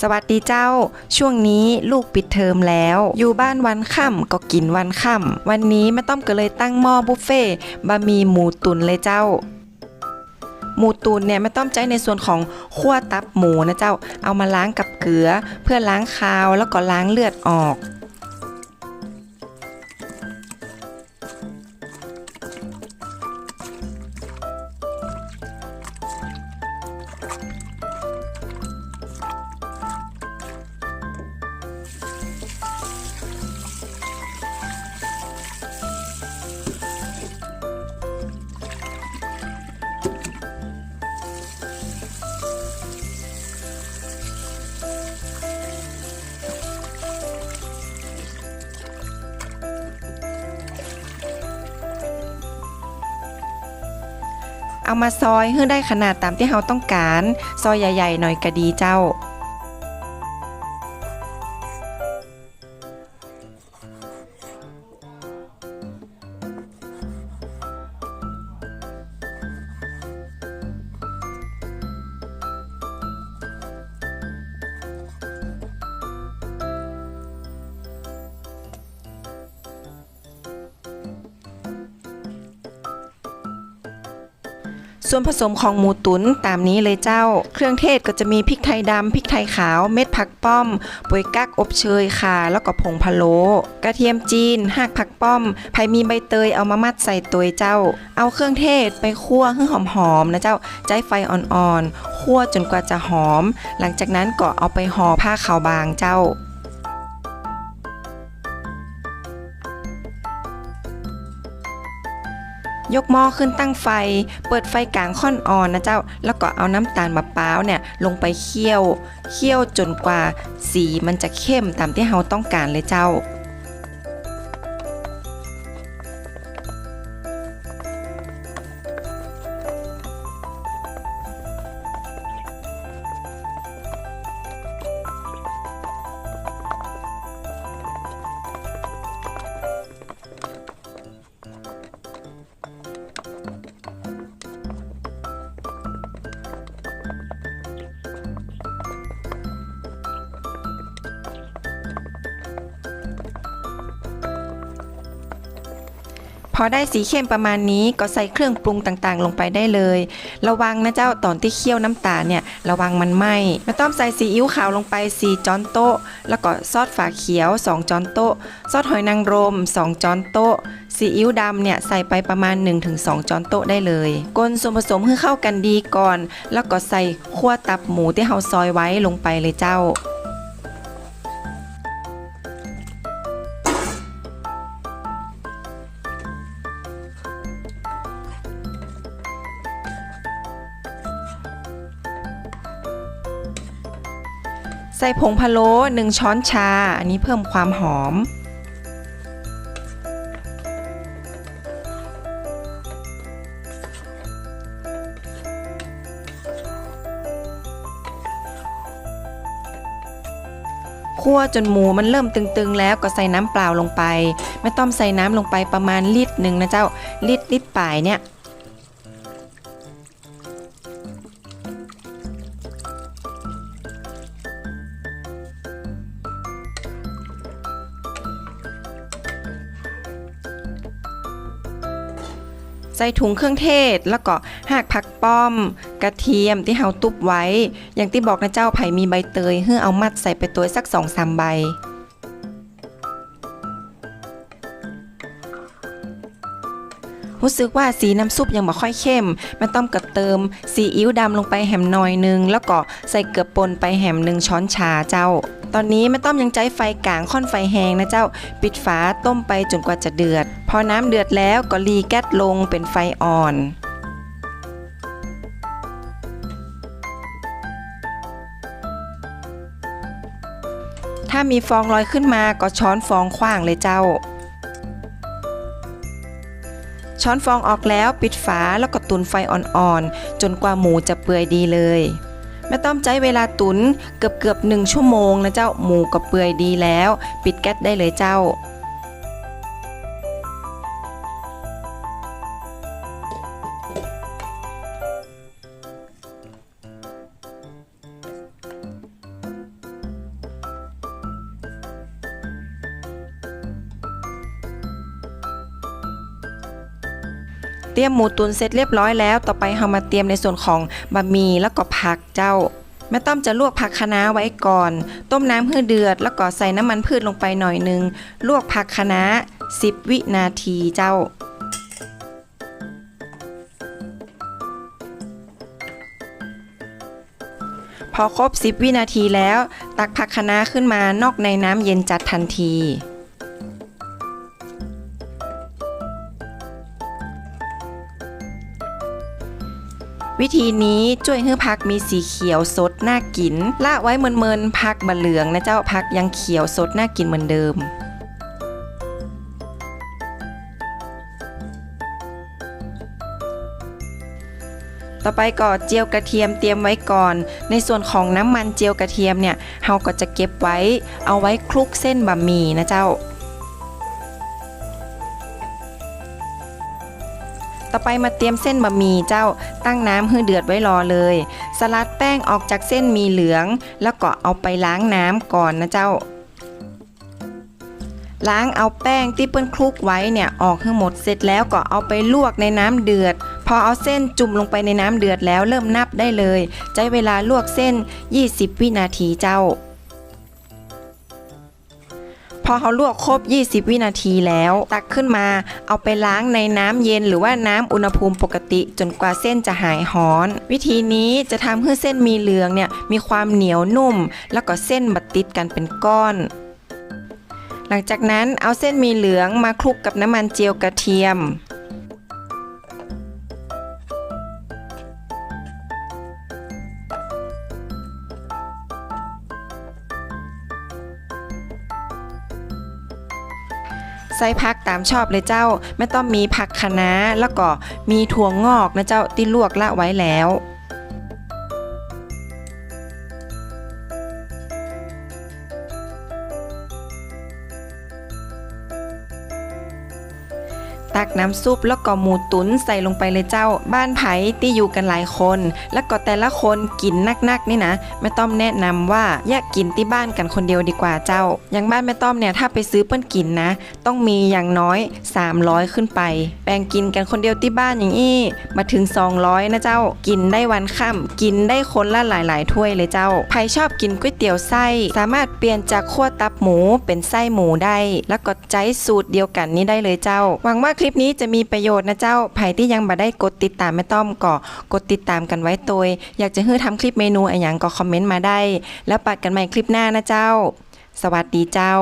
สวัสดีเจ้า ช่วงนี้ลูกปิดเทอมแล้ว อยู่บ้านวันค่ำก็กินวันค่ำวันนี้แม่ต้อมก็เลยตั้งหม้อบุฟเฟ่บะหมี่หมูตุนเลยเจ้า หมูตุนเนี่ยแม่ต้อมใจในส่วนของขั้วตับหมูนะเจ้า เอามาล้างกับเกลือ เพื่อล้างคาวแล้วก็ล้างเลือดออก เอามาซอยให้ได้ขนาดตามที่เราต้องการ ซอยใหญ่ๆหน่อยก็ดีเจ้า ส่วนผสมของหมูตุ๋นตามนี้เลยเจ้า เครื่องเทศก็จะมีพริกไทยดำพริกไทยขาว เม็ดผักป้อมปุ๋ยกักอบเชยค่ะ แล้วก็ผงพะโล้กระเทียมจีนหากผักป้อมไผมีใบเตยเอามามัดใส่ตัวเจ้า เอาเครื่องเทศไปคั่วให้หอมๆนะเจ้าใจไฟอ่อนๆคั่วจนกว่าจะหอม หลังจากนั้นก็เอาไปห่อผ้าขาวบางเจ้า ยกหม้อขึ้นตั้งไฟ เปิดไฟกลางค่อนอ่อนนะเจ้า แล้วก็เอาน้ำตาลมะพร้าวเนี่ยลงไปเคี่ยว เคี่ยวจนกว่าสีมันจะเข้มตามที่เราต้องการเลยเจ้า พอได้สีเข้มประมาณนี้ก็ใส่เครื่องปรุงต่างๆ ลงไปได้เลย ระวังนะเจ้าตอนที่เคี่ยวน้ำตาลเนี่ยระวังมันไหม้ไม่ต้องใส่ซีอิ๊วขาวลงไป 4 ช้อนโต๊ะ แล้วก็ซอสฝาเขียว 2 ช้อนโต๊ะ ซอสหอยนางรม 2 ช้อนโต๊ะซีอิ๊วดำเนี่ยใส่ไปประมาณ 1-2 ช้อนโต๊ะได้เลยกลส่วนผสมให้เข้ากันดีก่อน แล้วก็ใส่ขั่วตับหมูที่เราซอยไว้ลงไปเลยเจ้า ส่ผงพะโล้1ช้อนชา อันนี้เพิ่มความหอม คั่วจนหมูมันเริ่มตึงๆ แล้วก็ใส่น้ำเปล่าลงไป ไม่ต้องใส่น้ำลงไปประมาณลิตรหนึ่งนะเจ้าลิตรลิตรป่ายเนี่ย ใส่ถุงเครื่องเทศ แล้วก็หากผักป้อม กระเทียมที่เฮาตุบไว้ อย่างที่บอกนะเจ้าไผ่มีใบเตยเพื่อเอามัดใส่ไปตัวสักสองสามใบรู้สึกว่าสีน้ำซุปยังบ่ค่อยเข้ม มันต้องกระเติมซีอิ๊วดำลงไปแหมหน่อยนึง แล้วก็ใส่เกลือป่นไปแหมหนึ่งช้อนชาเจ้า ตอนนี้ไม่ต้องยังใจไฟกลางค่อนไฟแห้งนะเจ้า ปิดฝาต้มไปจนกว่าจะเดือด พอน้ำเดือดแล้วก็รีแก๊สลงเป็นไฟอ่อนถ้ามีฟองลอยขึ้นมาก็ช้อนฟองขว้างเลยเจ้า ช้อนฟองออกแล้วปิดฝาแล้วก็ตุนไฟอ่อนๆ จนกว่าหมูจะเปื่อยดีเลย ไม่ต้องใช้เวลาตุนเกือบเกือบหนึ่งชั่วโมงนะเจ้าหมูก็เปื่อยดีแล้ว ปิดแก๊สได้เลยเจ้า เตรียมหมูตุนเสร็จเรียบร้อยแล้ว ต่อไปเรามาเตรียมในส่วนของบะหมี่แล้วก็ผักเจ้าแม่ต้อมจะลวกผักคะน้าไว้ก่อน ต้มน้ำให้เดือด แล้วก็ใส่น้ำมันพืชลงไปหน่อยหนึง ลวกผักคะน้า 10 วินาทีเจ้า พอครบ 10 วินาทีแล้ว ตักผักคะน้าขึ้นมานอกในน้ำเย็นจัดทันที วิธีนี้ช่วยให้ผักมีสีเขียวสดน่ากินละไว้เมินๆผักบะเหลืองนะเจ้าผักยังเขียวสดน่ากินเหมือนเดิมต่อไปก็เจียวกระเทียมเตรียมไว้ก่อน ในส่วนของน้ำมันเจียวกระเทียมเนี่ยเฮาก็จะเก็บไว้ เอาไว้คลุกเส้นบะหมี่นะเจ้า ต่อไปมาเตรียมเส้นบะหมี่เจ้าตั้งน้ำให้เดือดไว้รอเลย สลัดแป้งออกจากเส้นมีเหลือง แล้วก็เอาไปล้างน้ำก่อนนะเจ้า ล้างเอาแป้งที่เปิ้อนคลุกไว้เนี่ยออกให้หมดเสร็จแล้วก็เอาไปลวกในน้ำเดือด พอเอาเส้นจุ่มลงไปในน้ำเดือดแล้วเริ่มนับได้เลย ใช้เวลาลวกเส้น 20 วินาทีเจ้า พอเขาลวกครบ 20 วินาทีแล้ว ตักขึ้นมาเอาไปล้างในน้ำเย็นหรือว่าน้ำอุณหภูมิปกติจนกว่าเส้นจะหายฮ้อน วิธีนี้จะทำให้เส้นมีเหลืองเนี่ยมีความเหนียวนุ่ม แล้วก็เส้นบัดติดกันเป็นก้อน หลังจากนั้นเอาเส้นมีเหลืองมาคลุกกับน้ำมันเจียวกระเทียม ใส่ผักตามชอบเลยเจ้า ไม่ต้องมีผักคะน้าแล้วก็มีถั่วงอกนะเจ้าที่ลวกละไว้แล้ว ตักน้ำซุปแล้วก็หมูตุ๋นใส่ลงไปเลยเจ้า บ้านไผ่ที่อยู่กันหลายคน แล้วก็แต่ละคนกินนักๆนี่นะแม่ต้อมแนะนำว่าแยกกินที่บ้านกันคนเดียวดีกว่าเจ้า อย่างบ้านแม่ต้อมเนี่ยถ้าไปซื้อเปิ้นกินนะ ต้องมีอย่างน้อย 300 ขึ้นไป แบ่งกินกันคนเดียวที่บ้านอย่างอี้มาถึง 200 นะเจ้า กินได้วันค่ำกินได้คนละหลาย ๆ ถ้วยเลยเจ้าใครชอบกินก๋วยเตี๋ยวไส้ สามารถเปลี่ยนจากขั้วตับหมูเป็นไส้หมูได้ แล้วก็ใจสูตรเดียวกันนี้ได้เลยเจ้าหวังว่าคลิปนี้จะมีประโยชน์นะเจ้าใครที่ยังบ่ได้กดติดตามแม่ต้อมก็กดติดตามกันไว้ตัวอยากจะให้ทำคลิปเมนูอะไรอย่างก็คอมเมนต์มาได้ แล้วปัดกันใหม่คลิปหน้านะเจ้า สวัสดีเจ้า